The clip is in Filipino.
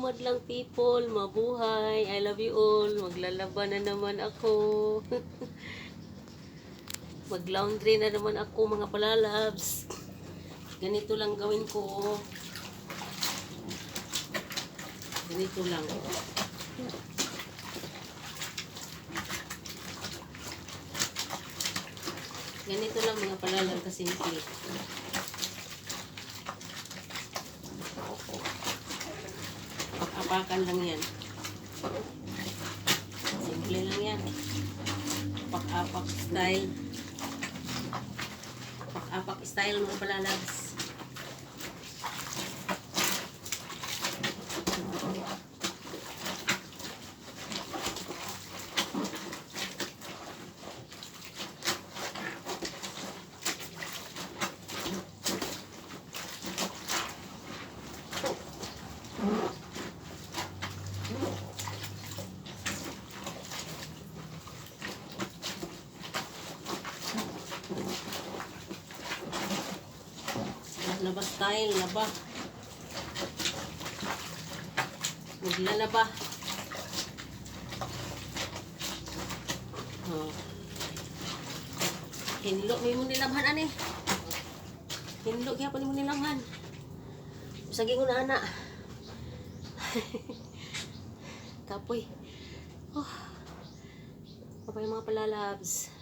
madlang people, mabuhay. I love you all. Maglalaban na naman ako. Mag-laundry na naman ako mga palalabs. Ganito lang gawin ko. Ganito lang. Ganito lang mga palalabs kasi simple. Apakan lang yan. Simple lang yan. Pak-apak style. Pak-apak style mga palalabs. Laba style, laba. Maglalaba. Oh. Hinlo, may mo nilamhan ani. Hinlo, kaya pa ni mo nilamhan. Sige ko na, ana. Kapoy. Oh. Kapay mga palalabs.